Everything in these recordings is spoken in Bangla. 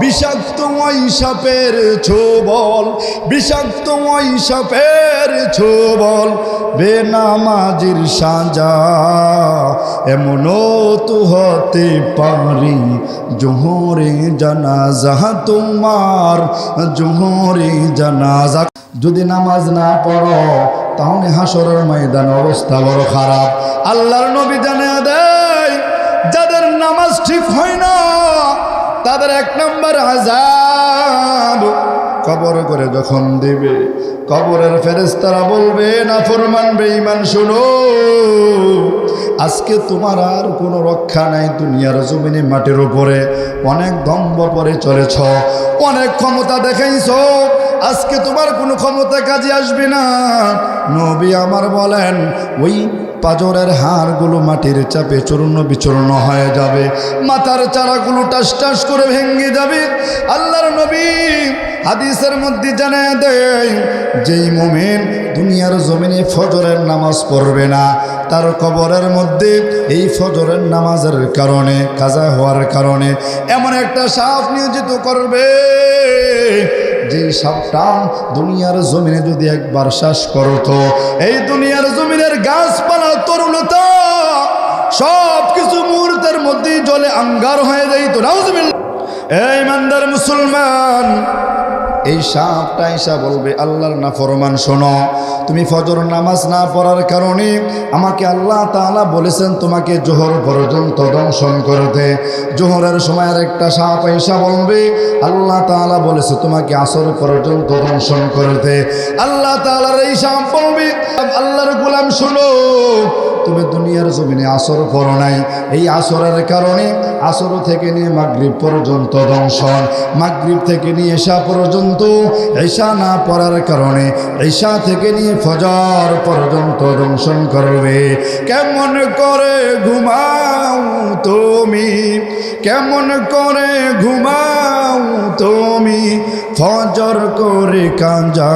বিষাক্ত ওই সাপের ছোবল, বিষাক্ত ওই সাপের ছোবল, বেনামাজির সাজা এমনও তো হতে পারি। জোহরে জানাজা তোমার, জোহরে জানাজা। যদি নামাজ না পড়ো, তাহলে হাসরের ময়দান অবস্থা বড় খারাপ। আল্লাহর নবী জানা দেয়, যাদের নামাজ ঠিক হয় না তাদের এক নম্বর আজাব কবর করে যখন দেবে, কবরের ফেরেস্তারা বলবে, না ফরমান বেঈমান, শুনো। আজকে তোমার আর কোনো রক্ষা নাই দুনিয়ার জমিনে, মাটির উপরে। অনেক দম্ভ পরে চলেছ, অনেক ক্ষমতা দেখাইছ। আজকে তোমার কোনো ক্ষমতা কাজে আসবে না। নবী আমার বলেন, ওই পাজরের হাড়গুলো মাটির চাপে চূর্ণ বিচূর্ণ হয়ে যাবে। মাথার চারাগুলো টাস টাস করে ভেঙে যাবে। আল্লাহর নবী হাদিসের মধ্যে জানায় দেয়, যেই মোমেন দুনিয়ার জমিনে ফজরের নামাজ পড়বে না, তার কবরের মধ্যে এই ফজরের নামাজের কারণে, কাজা হওয়ার কারণে এমন একটা সাপ নিয়োজিত করবে যে সাপটা দুনিয়ার জমিনে যদি একবার শ্বাস করতো, এই দুনিয়ার জমিনের গাছপালা, তরুণতা সব কিছু মুহূর্তের মধ্যেই জলে আঙ্গার হয়ে যাইত। না এই মান্দার মুসলমান এই সাপটা এসা বলবে, আল্লাহর না ফরমান শোনো, তুমি ফজর নামাজ না পড়ার কারণে আমাকে আল্লাহ তাআলা বলেছেন তোমাকে জোহর পর্যন্ত দংশন করতে। জোহরের সময় একটা সাপ এসা বলবে, আল্লাহ তাআলা বলেছে তোমাকে আসর পর্যন্ত দংশন করতে। আল্লাহ তাআলার এই সাপ বলবে, আল্লাহর গোলাম শোনো, তুমি দুনিয়ার জমিনে আসর পড়ো নাই। এই আসরের কারণে আসর থেকে নিয়ে মাগরিব পর্যন্ত দংশন, মাগরিব থেকে নিয়ে এসা পর্যন্ত এশা না পড়ার কারণে এশা থেকে নিয়ে ফজর পর্যন্ত দংশন করবে। কেমন করে ঘুমাও তুমি? কেমন করে ঘুমাও তুমি? ফজর করে কাঁজা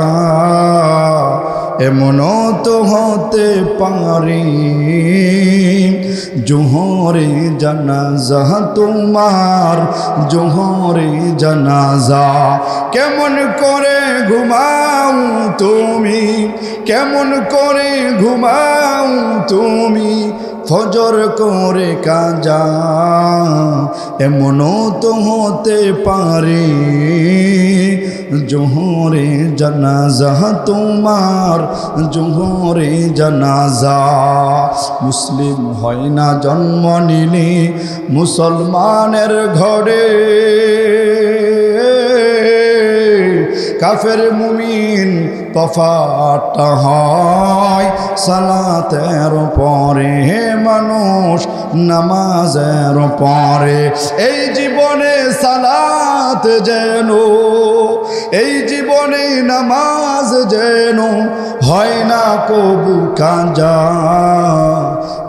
এমনও তো হতে পারি। জোহরে জানাজা, তোমার জোহরে জানাজা। কেমন করে ঘুমাও তুমি? কেমন করে ঘুমাও তুমি? ফজর করে কাজা এমনও তো হতে পারে। জোহরে জানাজা, তোমার জোহরে জানাজা। মুসলিম হয় না জন্ম নিলে মুসলমানের ঘরে। কাফের মুমিন তফাটা হয়, সালাতের পরে মানুষ নামাজের পরে। এই জীবনে সালাত যেন এই জীবনে নামাজ যেন হয় না কবু কাঁজা।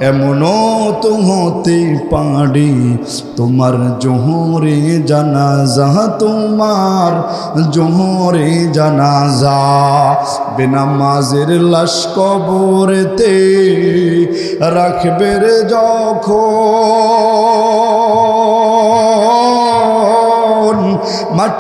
এমনও তো পারি তোমার জোহরে জানাজা, তোমার জোহরে জানাজা। বেনামাজের লাশ কবরেতে রাখবে রে যখন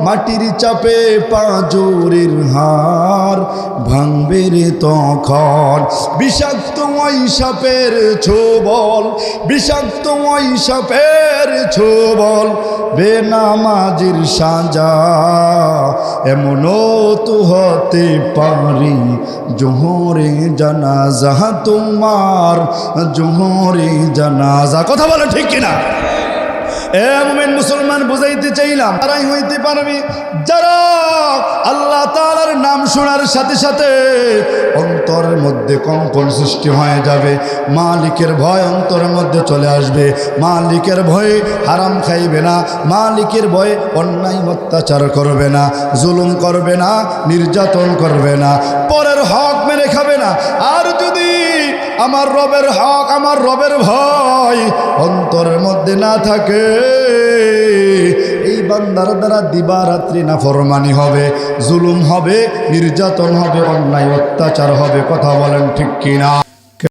মাটির চাপে পাঁজরের হার ভাঙবে রে তখন। বিষাক্ত ওই সাপের ছোবল, বিষাক্ত ওই সাপের ছোবল, বেনামাজির সাজা এমনও তো হতে পারি। জোহরে জানাজা তোমার, জোহরে জানাজা। কথা বলে ঠিক কিনা? মুসলমান বুঝাইতে চাইলাম, তারাই হইতে পারবি। যারা আল্লাহ তাআলার নাম শোনার সাথে সাথে অন্তরের মধ্যে কম্পন সৃষ্টি হয়ে যাবে, মালিকের ভয় অন্তরের মধ্যে চলে আসবে। মালিকের ভয়ে হারাম খাইবে না, মালিকের ভয়ে অন্যায় অত্যাচার করবে না, জুলুম করবে না, নির্যাতন করবে না, পরের হক মেরে খাবে না। আর যদি আমার রবের হক, আমার রবের ভয় অন্তরের মধ্যে না থাকে। এই বান্দার দ্বারা দিবারাত্রি না ফরমানি হবে, জুলুম হবে, নির্যাতন হবে, অন্যায় অত্যাচার হবে, কথা বলেন ঠিক কিনা?